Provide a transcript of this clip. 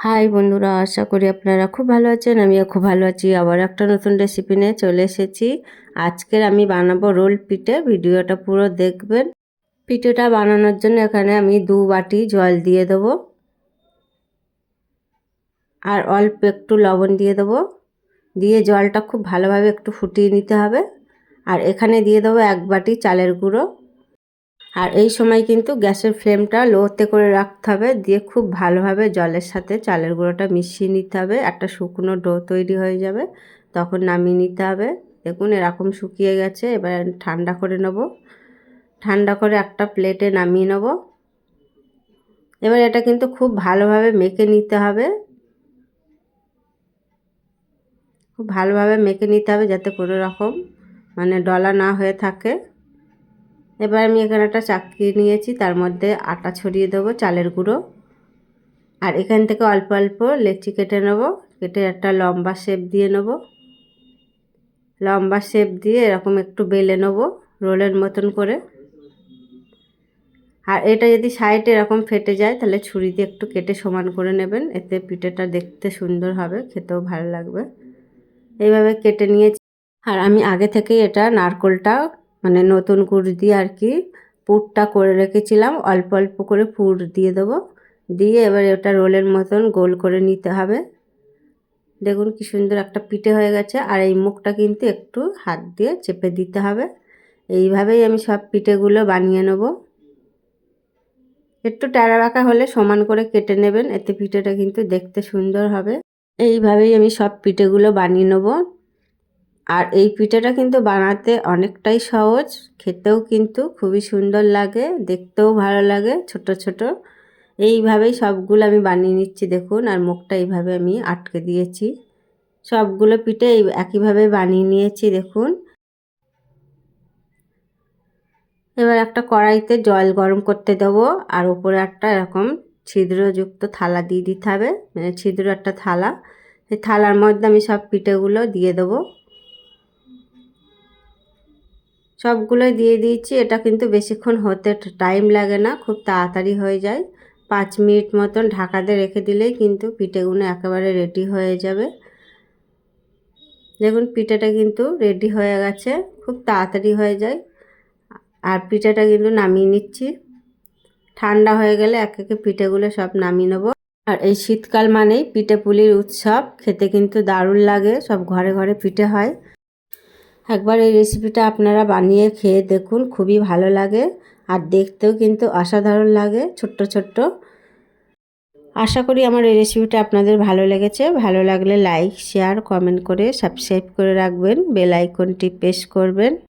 High বন্ধুরা, আশা করি আপনারা খুব ভালো আছেন, আমিও খুব ভালো আছি। আবার একটা নতুন রেসিপি নিয়ে চলে এসেছি। আজকের আমি বানাবো রোল পিঠে, ভিডিওটা পুরো দেখবেন। পিঠেটা বানানোর জন্য এখানে আমি দু বাটি জল দিয়ে দেবো। আর অল্প একটু লবণ দিয়ে দেবো। দিয়ে জলটা খুব ভালোভাবে একটু ফুটিয়ে নিতে হবে। আর এখানে দিয়ে দেবো এক বাটি চালের গুঁড়ো। আর এই সময় কিন্তু গ্যাসের ফ্লেমটা লোতে করে রাখতে হবে, দিয়ে খুব ভালোভাবে জলের সাথে চালের গুঁড়োটা মিশিয়ে নিতে হবে। একটা শুকনো ডো তৈরি হয়ে যাবে, তখন নামিয়ে নিতে হবে। দেখুন, এরকম শুকিয়ে গেছে, এবার ঠান্ডা করে নেব। ঠান্ডা করে একটা প্লেটে নামিয়ে নেব। এবার এটা কিন্তু খুব ভালোভাবে মেখে নিতে হবে। খুব ভালোভাবে মেখে নিতে হবে যাতে কোনো রকম মানে ডলা না হয়ে থাকে। এবার আমি এখানে একটা চাকরি নিয়েছি, তার মধ্যে আটা ছড়িয়ে দেবো, চালের গুঁড়ো। আর এখান থেকে অল্প অল্প লেচি কেটে নেব, কেটে একটা লম্বা শেপ দিয়ে নেব। লম্বা শেপ দিয়ে এরকম একটু বেলে নেব, রোলের মতন করে। আর এটা যদি সাইডে এরকম ফেটে যায়, তাহলে ছুরি দিয়ে একটু কেটে সমান করে নেবেন, এতে পিঠেটা দেখতে সুন্দর হবে, খেতেও ভালো লাগবে। এইভাবে কেটে নিয়েছি। আর আমি আগে থেকেই এটা নারকোলটা মানে নতুন গুড় দিয়ে আর কি পুরটা করে রেখেছিলাম। অল্প অল্প করে পুর দিয়ে দেবো। দিয়ে এবার ওটা রোলের মতন গোল করে নিতে হবে। দেখুন কি সুন্দর একটা পিঠে হয়ে গেছে। আর এই মুখটা কিন্তু একটু হাত দিয়ে চেপে দিতে হবে। এইভাবেই আমি সব পিঠেগুলো বানিয়ে নেব। একটু ট্যাড়া বাঁকা হলে সমান করে কেটে নেবেন। এতে পিঠেটা কিন্তু দেখতে সুন্দর হবে। এইভাবেই আমি সব পিঠেগুলো বানিয়ে নেব। আর এই পিঠাটা কিন্তু বানাতে অনেকটাই সহজ, খেতেও কিন্তু খুবই সুন্দর লাগে, দেখতেও ভালো লাগে ছোট ছোট। এইভাবেই সবগুলো আমি বানিয়ে নিচ্ছি, দেখুন, আর মুখটা এইভাবে আমি আটকে দিয়েছি। সবগুলো পিঠে একইভাবে বানিয়ে নিয়েছি, দেখুন। এবার একটা কড়াইতে জল গরম করতে দেবো, আর উপরে একটা এরকম ছিদ্রযুক্ত থালা দিয়ে দিতে হবে মানে ছিদ্র একটা থালা। সেই থালার মধ্যে আমি সব পিঠেগুলো দিয়ে দেবো। সবগুলোই দিয়ে দিয়েছি। এটা কিন্তু বেশিক্ষণ হতে টাইম লাগে না, খুব তাড়াতাড়ি হয়ে যায়। পাঁচ মিনিট মতন ঢাকাতে রেখে দিলেই কিন্তু পিঠেগুলো একেবারে রেডি হয়ে যাবে। দেখুন, পিঠেটা কিন্তু রেডি হয়ে গেছে, খুব তাড়াতাড়ি হয়ে যায়। আর পিঠেটা কিন্তু নামিয়ে নিচ্ছি। ঠান্ডা হয়ে গেলে এক একে পিঠেগুলো সব নামিয়ে নেব। আর এই শীতকাল মানেই পিঠে পুলির উৎসব, খেতে কিন্তু দারুণ লাগে, সব ঘরে ঘরে পিঠে হয়। একবার এই রেসিপিটা আপনারা বানিয়ে খেয়ে দেখুন, খুবই ভালো লাগে। আর দেখতেও কিন্তু অসাধারণ লাগে, ছোট্ট ছোট্ট। আশা করি আমার এই রেসিপিটা আপনাদের ভালো লেগেছে। ভালো লাগলে লাইক শেয়ার কমেন্ট করে সাবস্ক্রাইব করে রাখবেন। বেল আইকনটি প্রেস করবেন।